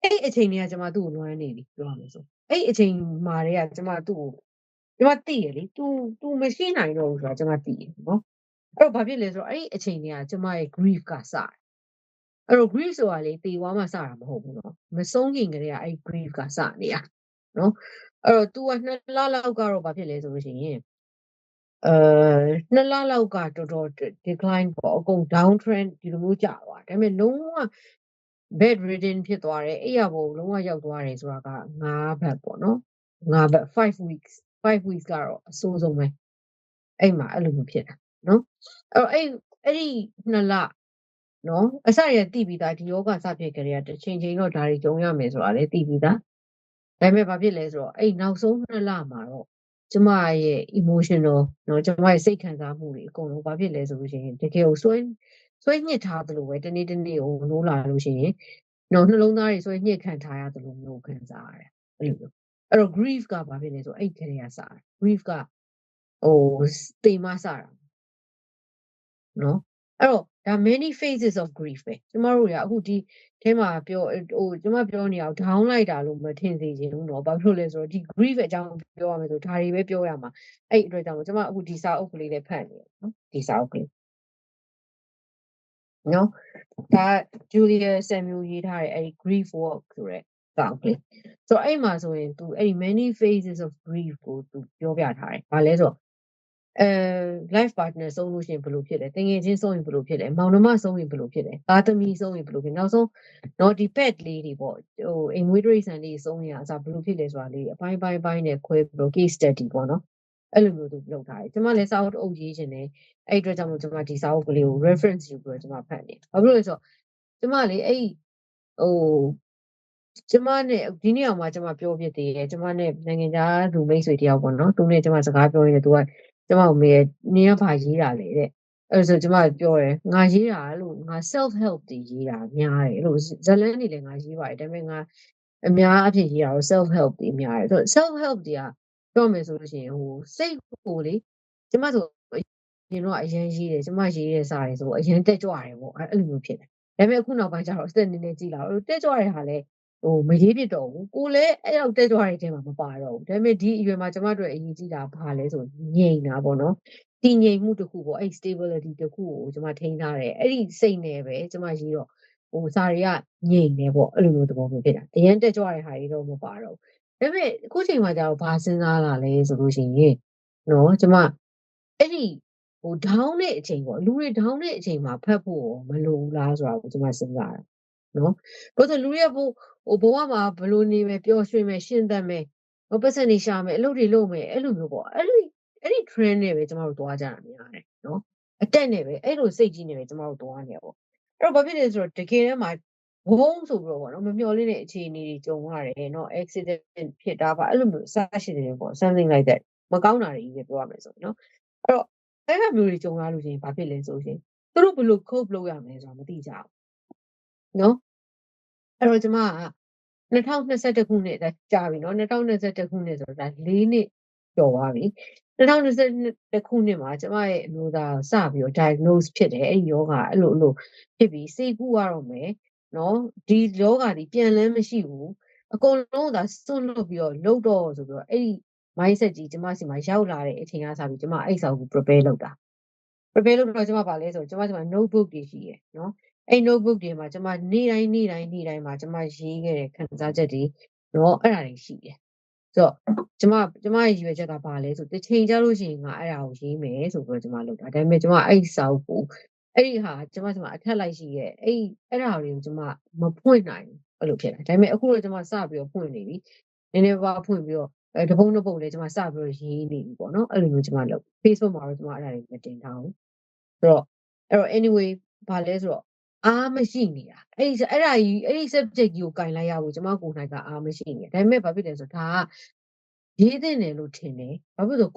S1: အဲ့အချိန်တွေကကျွန်မသူ့ကိုလွှမ်းနေပြီပြောရမယ်ဆိုအဲ့အချိန်မှာတွေကကျွန်မသူ့ကိုကျွန်မသိရလေ तू तू မရှိနိုင်တော့ဘူးဆိုတာကျွန်မသိရနော်အဲ့တော့ဘာဖြစ်လဲဆိုတော့အဲ့အချိန်တွေကကျွန်မရဲ့ grief ကစတယ်အဲ့တော့ grief ဆိုတာလေတေဝါမှစတာမဟုတ်ဘူးနော်မဆုံးခင်ကလေးကအဲ့ grief ကစနေတာနော်အဲ့တော့ तू ကနှစ်လလောက်ကတော့ဘာဖြစ်လဲဆိုလို့ရှိရင် အဲနှစ်လလောက်ကတော်တော် decline ပေါ့အကုန် down trend ဒီလိုမျိုးကျသွားဒါပေမဲ့လုံးဝ bed ridden ဖြစ်သွားတယ်အဲ့ရဘုံလုံးဝရောက်သွားတယ်ဆိုတာက9ဘတ်ပေါ့နော်9ဘတ်5 weeks 5 weeks ကတော့အဆိုးဆုံးပဲအဲ့မှာအဲ့လိုမျိုးဖြစ်တာနော်အဲ့တော့အဲ့အဲ့ဒီနှစ်လနော်အစရတိပြီးသားဒီယောဂစဖြစ်ကြတဲ့တစ်ချိန်ချိန်တော့ဒါတွေကြုံရမယ်ဆိုတာလေတိပြီးသားဒါပေမဲ့ဘာဖြစ်လဲဆိုတော့အဲ့နောက်ဆုံးနှစ်လမှာတော့ ကျမရဲ့ emotional เนาะကျမရဲ့စိတ်ခံစားမှုတွေအကုန်လုံးဘာဖြစ်လဲဆိုလို့ရှိရင်တကယ်ကိုဆွဲဆွဲညှစ်ထားသလိုပဲတနေ့တနေ့ကိုနိုးလာလို့ရှိရင်နော်နှလုံးသားတွေဆွဲညှစ်ခံထားရသလိုမျိုးခံစားရတယ်အဲ့လိုမျိုးအဲ့တော့ grief ကဘာဖြစ်လဲဆိုအဲ့ခရေကစား grief ကဟိုတေမစားတာနော် အဲ့တော့ဒါ many phases of grief ပဲကျမတို့တွေကအခုဒီထဲမှာပြောဟိုကျမပြောနေအောင် down လိုက်တာလို့မထင်စေချင်ဘူးเนาะဘာဖြစ်လို့လဲဆိုတော့ဒီ grief အကြောင်းပြောရမယ်ဆိုဒါတွေပဲပြောရမှာအဲ့အတွက်ကြောင့်ကျမအခုဒီစာအုပ်ကလေးလေးဖတ်နေတယ်နော်ဒီစာအုပ်ကလေးနော်ဒါ Julia Samuel ရေးထားတဲ့အဲ့ဒီ grief walk ဆိုတဲ့စာအုပ်ကလေးဆိုတော့အဲ့မှာဆိုရင် तू အဲ့ဒီ many phases of grief ကို तू ပြောပြထားတယ်ဘာလဲဆိုတော့ အဲ life partner ဆုံးလို့ရှိရင်ဘယ်လိုဖြစ်လဲတငယ်ချင်းဆုံးရင်ဘယ်လိုဖြစ်လဲမောင်နှမဆုံးရင်ဘယ်လိုဖြစ်လဲသားသမီးဆုံးရင်ဘယ်လိုဖြစ်နောက်ဆုံးတော့ဒီ pet လေးတွေပေါ့ဟိုအိမ်မွေးတိရစ္ဆာန်လေးဆုံးရင်အစားဘယ်လိုဖြစ်လဲဆိုတာလေးအပိုင်းပိုင်းပိုင်းနဲ့ခွဲပြီးတော့ case study ပေါ့နော်အဲ့လိုမျိုးသူလုပ်ထားတယ်ကျွန်မလည်းစာအုပ်အုပ်ရေးခြင်းနဲ့အဲ့အတွက်ကြောင့်မို့ကျွန်မဒီစာအုပ်ကလေးကို reference ယူပြီးတော့ကျွန်မဖတ်နေဘာဖြစ်လို့လဲဆိုတော့ကျွန်မလေအဲ့ဟိုကျမနဲ့ဒီနေ့အောင်မှကျမပြောပြသေးတယ်ကျမနဲ့နိုင်ငံခြားလူမိတ်ဆွေတယောက်ပေါ့နော်သူနဲ့ကျမစကားပြောရင်သူက ကျမကိုမေးနင်ကဘာရေးတာလဲတဲ့အဲ့ဆိုကျမပြောတယ်ငါရေးတာလို့ငါ self help တွေရေးတာများတယ်လို့ဇလန်းနေလည်းငါရေးပါတယ်ဒါပေမဲ့ငါအများအဖြစ်ရေးတာတော့ self help တွေများတယ်ဆို self help တွေကပြောမယ်ဆိုလို့ရှိရင်ဟိုစိတ်ဟိုလေကျမဆိုရင်တော့အရင်ရေးတယ်ကျမရေးတဲ့စာတွေဆိုအရင်တက်ကြွတယ်ပေါ့အဲ့လိုမျိုးဖြစ်တယ်ဒါပေမဲ့အခုနောက်ပိုင်းကျတော့စက်နေနေကြည့်လာတော့တက်ကြွတဲ့ဟာလဲ ဟိုမရေးဖြစ်တော့ဘူးကိုလည်းအဲ့လောက်တက်ကြွတဲ့ထဲမှာမပါတော့ဘူးဒါပေမဲ့ဒီအရွယ်မှာကျမတို့အရင်ကြည့်တာဘာလဲဆိုငြိမ်တာပေါ့နော်တည်ငြိမ်မှုတစ်ခုပေါ့အဲ့ stability တစ်ခုကိုကျမထိန်းထားတယ်အဲ့ဒီစိတ်နဲ့ပဲကျမရေးတော့ဟိုစာတွေကငြိမ်နေပေါ့အဲ့လိုမျိုးသဘောမျိုးဖြစ်တာအရင်တက်ကြွတဲ့ဟာတွေတော့မပါတော့ဘူးဒါပေမဲ့အခုချိန်မှာကျတော့ဘာစဉ်းစားလာလဲဆိုလို့ရှိရင်နော်ကျမအဲ့ဒီဟဟို down တဲ့အချိန်ပေါ့လူတွေ down တဲ့အချိန်မှာဖတ်ဖို့ရောမလိုဘူးလားဆိုတာကိုကျွန်မစဉ်းစားတာ နော်ဘာလို့လဲဆိုလူတွေကဘို့ဟိုဘဝမှာဘယ်လိုနေမယ်ပျော်ရွှင်မယ်ရှင်သန်မယ်ဟိုပတ်စံနေရှာမယ်အလုပ်တွေလုပ်မယ်အဲ့လိုမျိုးပေါ့အဲ့ဒီအဲ့ဒီ trend နဲ့ပဲကျွန်တော်တို့သွားကြတာများတယ်နော်အတက်နဲ့ပဲအဲ့လိုစိတ်ကြီးနဲ့ပဲကျွန်တော်တို့သွားနေရပေါ့အဲ့တော့ဘာဖြစ်လဲဆိုတော့တကယ်တမ်းမှာဝုန်းဆိုပြီးတော့ပေါ့နော်မမျှော်လင့်တဲ့အခြေအနေတွေကြုံရတယ်နော် accident ဖြစ်တာပါအဲ့လိုမျိုးအစားရှိတယ်ပေါ့ something like that မကောင်းတာတွေကြီးပဲပြောရမယ်ဆိုရင်နော်အဲ့တော့အဲ့လိုမျိုးတွေကြုံရလို့ရှိရင်ဘာဖြစ်လဲဆိုရင်သူတို့ဘယ်လို cope လုပ်ရမလဲဆိုတာမသိကြဘူးနော် အဲ့တော့ကျွန်မက2021ခုနှစ်ကြာပြီနော်2021ခုနှစ်ဆိုတော့ဒါ၄နှစ်ကျော်သွားပြီ2021ခုနှစ်မှာကျမရဲ့အမျိုးသားစပြီးတော့ diagnose ဖြစ်တယ်အဲ့ဒီယောဂအဲ့လိုအဲ့လိုဖြစ်ပြီးစိတ်ကူရတော့မယ်နော်ဒီယောဂဒီပြန်လန်းမရှိဘူးအကုန်လုံးသာစွန့်လွတ်ပြီးတော့လှုပ်တော့ဆိုပြီးတော့အဲ့ဒီ mindset ကြီးကျမစီမှာရောက်လာတဲ့အချိန်ကစပြီးကျမအဲ့ဆောင်ကို prepare လုပ်တာ prepare လုပ်တော့ကျမဗာလဲဆိုကျမစီမှာ notebook တွေရှိရယ်နော် အဲ့ notebook တွေမှာကျမနေ့တိုင်းနေ့တိုင်းနေ့တိုင်းမှာကျမရေးခဲ့တဲ့ခံစားချက်တွေနော်အဲ့ဒါတွေရှိတယ်ဆိုတော့ကျမကျမရဲ့ရည်ရွယ်ချက်ကဘာလဲဆိုတစ်ချိန်ကြလို့ရှိရင်ငါအဲ့ဒါကိုရေးမယ်ဆိုပြီးတော့ကျမလုပ်တာဒါပေမဲ့ကျမအဲ့စာအုပ်ကိုအဲ့ဒီဟာကျမကျမအထက်လိုက်ရှိရဲ့အဲ့အဲ့ဒါတွေကိုကျမမဖွင့်နိုင်ဘူးအဲ့လိုဖြစ်တာဒါပေမဲ့အခုတော့ကျမစပြီးတော့ဖွင့်နေပြီနည်းနည်းပါးဖွင့်ပြီးတော့အဲတပုံးတပုံးလေးကျမစပြီးတော့ရေးနေပြီပေါ့နော်အဲ့လိုမျိုးကျမလုပ် Facebook မှာတော့ကျမအဲ့ဒါတွေမတင်ထားဘူးဆိုတော့အဲ့တော့ anyway ဘာလဲဆိုတော့ အားမရှိနေတာအဲ့ဒီအဲ့ဒါကြီးအဲ့ဒီ subject ကြီးကိုကင်လိုက်ရဖို့ကျမကိုယ်၌ကအားမရှိနေတယ်ဒါပေမဲ့ဘာဖြစ်လဲဆိုတော့ဒါကရေးတဲ့တယ်လို့ထင်တယ်ဘာဖြစ်လို့